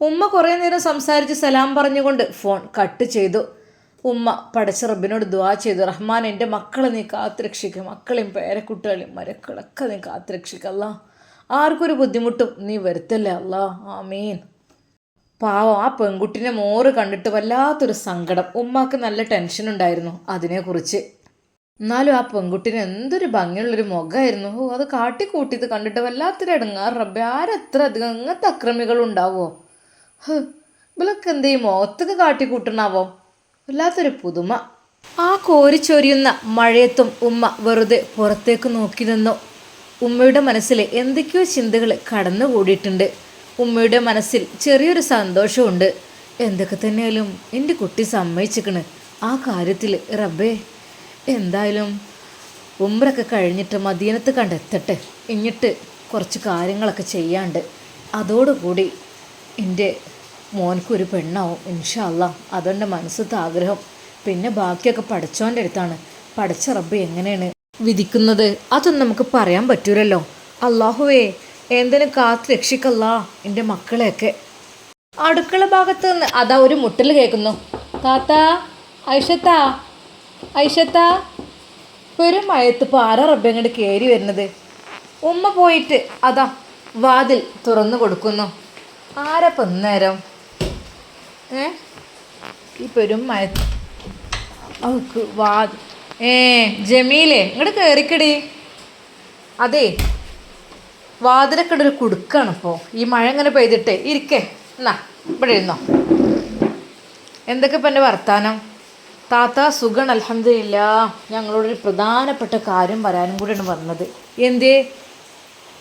ഉമ്മ കുറേ നേരം സംസാരിച്ച് സലാം പറഞ്ഞുകൊണ്ട് ഫോൺ കട്ട് ചെയ്തു. ഉമ്മ പടച്ച റബ്ബിനോട് ദ്വാ ചെയ്തു. റഹ്മാൻ എന്റെ മക്കളെ നീ കാത്തുരക്ഷിക്കുക മക്കളെയും പേരക്കുട്ടികളെയും മരക്കളൊക്കെ നീ കാത്തുരക്ഷിക്കുക അല്ലാ. ആർക്കൊരു ബുദ്ധിമുട്ടും നീ വരുത്തല്ലേ അല്ലാ. ആമീൻ. പാവം ആ പെൺകുട്ടിനെ മോറ് കണ്ടിട്ട് വല്ലാത്തൊരു സങ്കടം. ഉമ്മാക്ക് നല്ല ടെൻഷൻ ഉണ്ടായിരുന്നു അതിനെക്കുറിച്ച്. എന്നാലും ആ പെൺകുട്ടിന് എന്തൊരു ഭംഗിയുള്ളൊരു മുഖമായിരുന്നു. ഓ അത് കാട്ടിക്കൂട്ടിയത് കണ്ടിട്ട് വല്ലാത്തൊരു ഇടങ്ങാറ് റബ്ബെ ആരെത്ര അധികം അങ്ങനത്തെ അക്രമികൾ ഉണ്ടാവോ ഹ് ഇവലൊക്കെ എന്തേ ഈ മുഖത്തൊക്കെ കാട്ടിക്കൂട്ടണാവോ? വല്ലാത്തൊരു പുതുമ. ആ കോരിച്ചൊരിയുന്ന മഴയത്തും ഉമ്മ വെറുതെ പുറത്തേക്ക് നോക്കി നിന്നു. ഉമ്മയുടെ മനസ്സിൽ എന്തൊക്കെയോ ചിന്തകൾ കടന്നു കൂടിയിട്ടുണ്ട് ഉമ്മയുടെ മനസ്സിൽ ചെറിയൊരു സന്തോഷമുണ്ട്. എന്തൊക്കെ തന്നെയാലും എന്റെ കുട്ടി സമ്മതിച്ചിക്കണ്. ആ കാര്യത്തിൽ റബ്ബേ എന്തായാലും ഉമ്രൊക്കെ കഴിഞ്ഞിട്ട് മദീനത്ത് കണ്ടെത്തട്ടെ. എന്നിട്ട് കുറച്ച് കാര്യങ്ങളൊക്കെ ചെയ്യാണ്ട്. അതോടുകൂടി എന്റെ മോനക്കൊരു പെണ്ണാവും ഇൻഷാല്ല അതെന്റെ മനസ്സത്തെ ആഗ്രഹം. പിന്നെ ബാക്കിയൊക്കെ പഠിച്ചോന്റെ അടുത്താണ്. പഠിച്ച റബ്ബ് എങ്ങനെയാണ് വിധിക്കുന്നത്? അതൊന്നും നമുക്ക് പറയാൻ പറ്റൂലല്ലോ. അള്ളാഹുവേ എന്തിനു കാത്ത് രക്ഷിക്കല്ല എന്റെ മക്കളെയൊക്കെ. അടുക്കള ഭാഗത്ത് നിന്ന് അതാ ഒരു മുട്ടൽ കേൾക്കുന്നു. താത്ത ഐഷത്ത ഐഷത്ത. ഒരു മഴത്ത് പാറ റബ്ബ് അങ്ങോട്ട് കയറി വരുന്നത്. ഉമ്മ പോയിട്ട് അതാ വാതിൽ തുറന്നു കൊടുക്കുന്നു. ആരപ്പം പൊന്നേരം ഈ പെരും ഏ ജമീലേ ഇങ്ങോട്ട് കയറിക്കടി അതെ വാതിലൊക്കെ ഒരു കുടുക്കാണ് ഇപ്പോൾ ഈ മഴ ഇങ്ങനെ പെയ്തിട്ടേ ഇരിക്കേ. എന്നാ ഇവിടെ ഇരുന്നോ. എന്തൊക്കെ ഇപ്പം എന്റെ വർത്താനം? താത്ത സുഖൺ അലഹമില്ല ഞങ്ങളോടൊരു പ്രധാനപ്പെട്ട കാര്യം വരാനും കൂടിയാണ് വന്നത്. എന്തേ?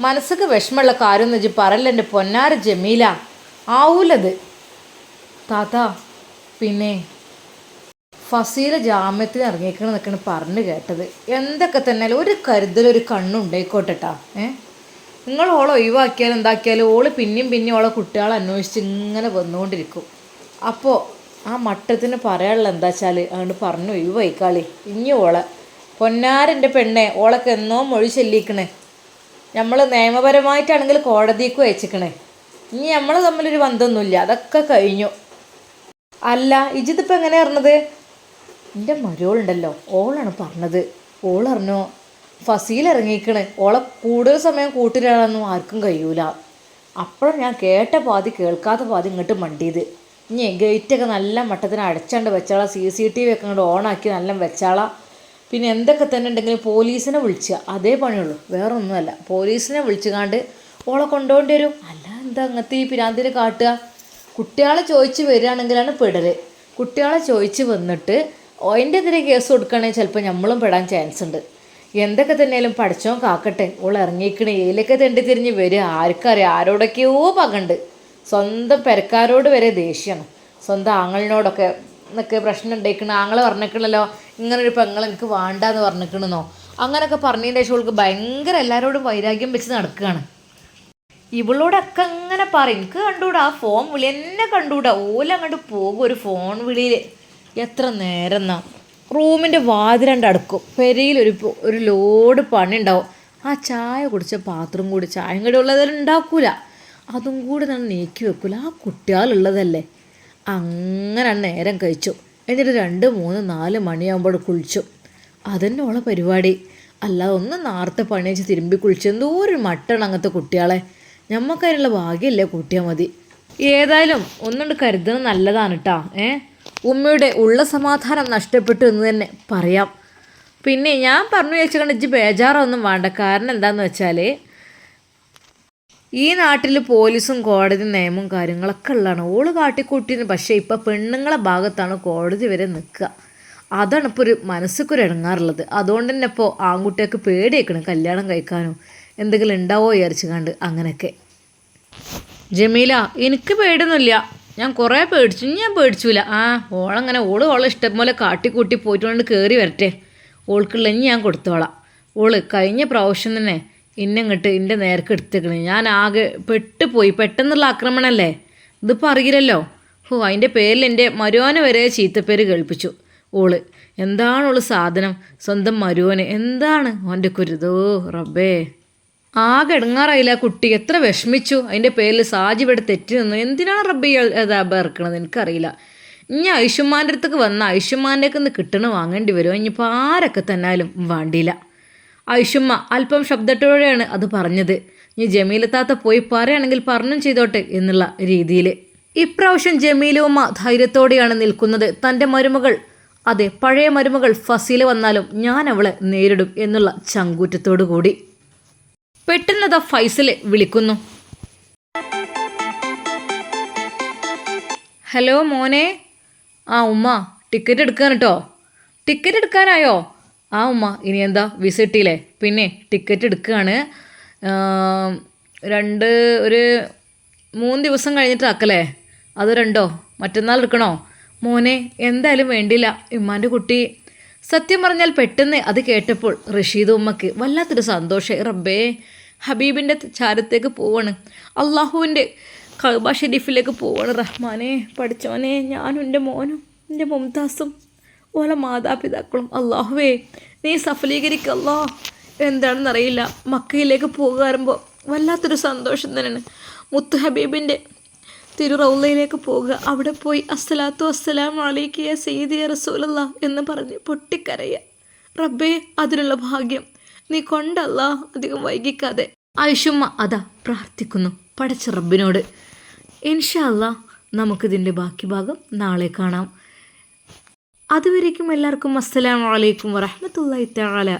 മനസ്സൊക്കെ വിഷമമുള്ള കാര്യം എന്ന് വെച്ചാൽ പറയല്ല എന്റെ പൊന്നാര ജമീല. ആവൂലത്. താത്ത പിന്നെ ഫസീല ജാമ്യത്തിന് ഇറങ്ങിക്കണമെന്നൊക്കെയാണ് പറഞ്ഞു കേട്ടത്. എന്തൊക്കെ തന്നെ ഒരു കരുതലൊരു കണ്ണുണ്ടായിക്കോട്ടെട്ടാ ഏ? നിങ്ങൾ ഓളെ ഒഴിവാക്കിയാലും എന്താക്കിയാലും ഓൾ പിന്നെയും പിന്നെയും ഓളെ കുട്ടികളെ അന്വേഷിച്ച് ഇങ്ങനെ വന്നുകൊണ്ടിരിക്കും. അപ്പോൾ ആ മട്ടത്തിന് പറയാനുള്ള എന്താ വെച്ചാൽ അതുകൊണ്ട് പറഞ്ഞു ഒഴിവായിക്കാളി. ഇനി ഓളെ പൊന്നാരന്റെ പെണ്ണെ ഓളൊക്കെ എന്നോ മൊഴി ചെല്ലിക്കണേ. നമ്മൾ നിയമപരമായിട്ടാണെങ്കിൽ കോടതിക്ക് അയച്ചിക്കണേ. ഇനി നമ്മൾ തമ്മിലൊരു ബന്ധമൊന്നുമില്ല അതൊക്കെ കഴിഞ്ഞു. അല്ല ഇജിതിപ്പോൾ എങ്ങനെ അറിഞ്ഞത് എന്റെ മരോളുണ്ടല്ലോ ഓളാണ് പറഞ്ഞത്. ഓളറിഞ്ഞു ഫസീൽ ഇറങ്ങിക്കണ് ഓളെ കൂടുതൽ സമയം കൂട്ടിലാണെന്നും ആർക്കും കഴിയൂല. അപ്പോഴും ഞാൻ കേട്ട പാതി കേൾക്കാത്ത പാതി ഇങ്ങോട്ട് മണ്ടിയത്. ഇനി ഗേറ്റൊക്കെ നല്ല മട്ടത്തിന് അടച്ചാണ്ട് വെച്ചാളാ സി സി ടി വി ഒക്കെ ഇങ്ങോട്ട് ഓണാക്കി നല്ല വെച്ചാളാ. പിന്നെ എന്തൊക്കെ തന്നെ ഉണ്ടെങ്കിലും പോലീസിനെ വിളിച്ച അതേ പണിയുള്ളൂ. വേറെ ഒന്നുമല്ല പോലീസിനെ വിളിച്ചുകാണ്ട് ഓളെ കൊണ്ടുപോകേണ്ടി വരും. അല്ല എന്താ അങ്ങനത്തെ ഈ പിരാന്തിനെ കാട്ടുക? കുട്ടികളെ ചോദിച്ച് വരികയാണെങ്കിലാണ് പെടൽ കുട്ടികളെ ചോദിച്ച് വന്നിട്ട് അതിന്റെ എതിരെ കേസ് കൊടുക്കുകയാണെങ്കിൽ ചിലപ്പോൾ നമ്മളും പെടാൻ ചാൻസ് ഉണ്ട്. എന്തൊക്കെ തന്നെയാലും പഠിച്ചോ കാക്കട്ടെ. ഓൾ ഇറങ്ങിക്കണേ ഏലൊക്കെ തെണ്ടി തിരിഞ്ഞ് വരിക. ആർക്കറിയാം. ആരോടൊക്കെയോ പകണ്ട്. സ്വന്തം പെരക്കാരോട് വരെ ദേഷ്യമാണ് സ്വന്തം ആങ്ങളിനോടൊക്കെ എന്നൊക്കെ പ്രശ്നം ഉണ്ടായിക്കണം. ആങ്ങളെ പറഞ്ഞിക്കണല്ലോ ഇങ്ങനൊരു പെങ്ങൾ എനിക്ക് വേണ്ടാന്ന് പറഞ്ഞിക്കണെന്നോ അങ്ങനെയൊക്കെ പറഞ്ഞതിന്റെ ശേഷം ഓൾക്ക് ഭയങ്കര എല്ലാവരോടും വൈരാഗ്യം വെച്ച് നടക്കുകയാണ്. ഇവളോടൊക്കെ അങ്ങനെ പറയും എനിക്ക് കണ്ടുകൂടാ ആ ഫോൺ വിളി എന്നെ കണ്ടുകൂടാ ഓല അങ്ങോട്ട് പോകും ഒരു ഫോൺ വിളിയിൽ എത്ര നേരം എന്നാ റൂമിന്റെ വാതിരണ്ട് അടുക്കും. പെരയിൽ ഒരു ഒരു ലോഡ് പണി ഉണ്ടാവും. ആ ചായ കുടിച്ച പാത്രം കൂടി ചായം കൂടി ഉള്ളതെല്ലാം ഉണ്ടാക്കൂല. അതും കൂടി ഞാൻ നീക്കി വെക്കൂല. ആ കുട്ടികളുള്ളതല്ലേ. അങ്ങനെ നേരം കഴിച്ചു. എന്നിട്ട് രണ്ട് മൂന്ന് നാല് മണിയാകുമ്പോൾ കുളിച്ചു. അതന്നെ ഉള്ള പരിപാടി. അല്ലാതെ ഒന്ന് നേരത്തെ വെച്ച് തിരുമ്പി കുളിച്ചു. എന്തോ ഒരു മട്ടാണ് അങ്ങനത്തെ കുട്ടികളെ. ഞമ്മക്കതിനുള്ള ഭാഗ്യമല്ലേ കൂട്ടിയാൽ മതി. ഏതായാലും ഒന്നുകൊണ്ട് കരുതുന്നത് നല്ലതാണ് കേട്ടാ ഏ? ഉമ്മയുടെ ഉള്ള സമാധാനം നഷ്ടപ്പെട്ടു എന്ന് തന്നെ പറയാം. പിന്നെ ഞാൻ പറഞ്ഞു വെച്ചുകൊണ്ട് ഇജ്ജ് ബേജാറൊന്നും വേണ്ട. കാരണം എന്താന്ന് വെച്ചാൽ ഈ നാട്ടിൽ പോലീസും കോടതി നിയമവും കാര്യങ്ങളൊക്കെ ഉള്ളതാണ്. ഓൾ കാട്ടിക്കൂട്ടിന് പക്ഷേ ഇപ്പം പെണ്ണുങ്ങളെ ഭാഗത്താണ് കോടതി വരെ നിൽക്കുക അതാണ് ഇപ്പോൾ ഒരു മനസ്സിക്കൊരു ഇടങ്ങാറുള്ളത്. അതുകൊണ്ട് തന്നെ ഇപ്പോൾ ആൺകുട്ടിയൊക്കെ പേടിയേക്കണം കല്യാണം കഴിക്കാനോ. എന്തെങ്കിലും ഉണ്ടാവോ വിചാരിച്ചു കണ്ട് അങ്ങനെയൊക്കെ. ജമീല എനിക്ക് പേടിയൊന്നുമില്ല. ഞാൻ കുറേ പേടിച്ചു. ഞാൻ പേടിച്ചില്ല ആ ഓളങ്ങനെ ഓൾ ഓളെ ഇഷ്ടം പോലെ കാട്ടിക്കൂട്ടി പോയിട്ടുകൊണ്ട് കയറി വരട്ടെ. ഓൾക്കുള്ള ഇനി ഞാൻ കൊടുത്തോളാം. ഓൾ കഴിഞ്ഞ പ്രാവശ്യം തന്നെ ഇന്നങ്ങോട്ട് എന്റെ നേർക്ക് എടുത്തേക്കണേ. ഞാൻ ആകെ പെട്ടുപോയി. പെട്ടെന്നുള്ള ആക്രമണമല്ലേ ഇതിപ്പോൾ അറിയില്ലല്ലോ. ഓ അതിന്റെ പേരിൽ എന്റെ മരുവാനെ വരെ ചീത്തപ്പേര് കേൾപ്പിച്ചു ഓൾ. എന്താണ് സാധനം? സ്വന്തം മരുവന്. എന്താണ്? ഓന്റെ കുരുതോ റബ്ബേ. ആകെ ഇടങ്ങാറായില്ല. കുട്ടി എത്ര വിഷമിച്ചു. അതിന്റെ പേരിൽ സാജി ഇവിടെ തെറ്റി നിന്നു. എന്തിനാണ് റബ്ബി അതാ ഇറക്കണത് എനിക്കറിയില്ല. ഇനി ഐഷുമാന്റെ അടുത്തേക്ക് വന്ന ഐഷുമാന്റെ നിന്ന് കിട്ടണ? വാങ്ങേണ്ടി വരുമോ? ഇനിയിപ്പോൾ ആരൊക്കെ തന്നാലും വേണ്ടിയില്ല. ഐഷുമ്മ അല്പം ശബ്ദത്തോടെയാണ് അത് പറഞ്ഞത്. ഇനി ജമീലത്താത്ത പോയി പറയുകയാണെങ്കിൽ പറഞ്ഞും ചെയ്തോട്ടെ എന്നുള്ള രീതിയിൽ ഇപ്രാവശ്യം ജമീലുമ്മ ധൈര്യത്തോടെയാണ് നിൽക്കുന്നത്. തന്റെ മരുമകൾ അതെ പഴയ മരുമകൾ ഫസീല വന്നാലും ഞാൻ അവളെ നേരിടും എന്നുള്ള ചങ്കൂറ്റത്തോടു കൂടി പെട്ടെന്നതാ ഫൈസൽ വിളിക്കുന്നു. ഹലോ മോനെ. ആ ഉമ്മ ടിക്കറ്റ് എടുക്കാൻ കേട്ടോ ടിക്കറ്റ് എടുക്കാനായോ? ആ ഉമ്മ ഇനി എന്താ വിസ കിട്ടിയില്ലേ? പിന്നെ ടിക്കറ്റ് എടുക്കുകയാണ് രണ്ട് ഒരു മൂന്ന് ദിവസം കഴിഞ്ഞിട്ട് ആക്കല്ലേ? അത് രണ്ടോ? മറ്റന്നാൾ എടുക്കണോ? മോനെ എന്തായാലും വേണ്ടില്ല ഉമ്മാന്റെ കുട്ടി സത്യം പറഞ്ഞാൽ പെട്ടെന്ന് അത് കേട്ടപ്പോൾ റഷീദ് ഉമ്മക്ക് വല്ലാത്തൊരു സന്തോഷം റബ്ബേ ഹബീബിന്റെ ചാരത്തേക്ക് പോവാണ്. അള്ളാഹുവിന്റെ കഅബ ഷെരീഫിലേക്ക് പോവാണ് റഹ്മാനെ പഠിച്ചവനെ ഞാനും എന്റെ മോനും എന്റെ മുംതാസും ഓലെ മാതാപിതാക്കളും. അള്ളാഹുവേ നീ സഫലീകരിക്കല്ലോ എന്താണെന്നറിയില്ല മക്കയിലേക്ക് പോകുമ്പോൾ വല്ലാത്തൊരു സന്തോഷം തന്നെയാണ്. മുത്ത് ഹബീബിന്റെ തിരു റൗലയിലേക്ക് പോകുക അവിടെ പോയി അസ്സലാത്തു അസ്സലാം അലൈക്കിയ സയ്യിദിയ റസൂലല്ല എന്ന് പറഞ്ഞ് പൊട്ടിക്കരയ. റബ്ബേ അതിനുള്ള ഭാഗ്യം. നീ കൊണ്ടല്ല അധികം വൈകിക്കാതെ. ആയിഷുമ്മ അതാ പ്രാർത്ഥിക്കുന്നു. പടച്ച റബ്ബിനോട്. ഇൻഷല്ല നമുക്കിതിന്റെ ബാക്കി ഭാഗം നാളെ കാണാം. അതുവരേക്കും എല്ലാവർക്കും അസ്സലാമു അലൈക്കും വറഹ്മത്തുള്ളാഹി തആല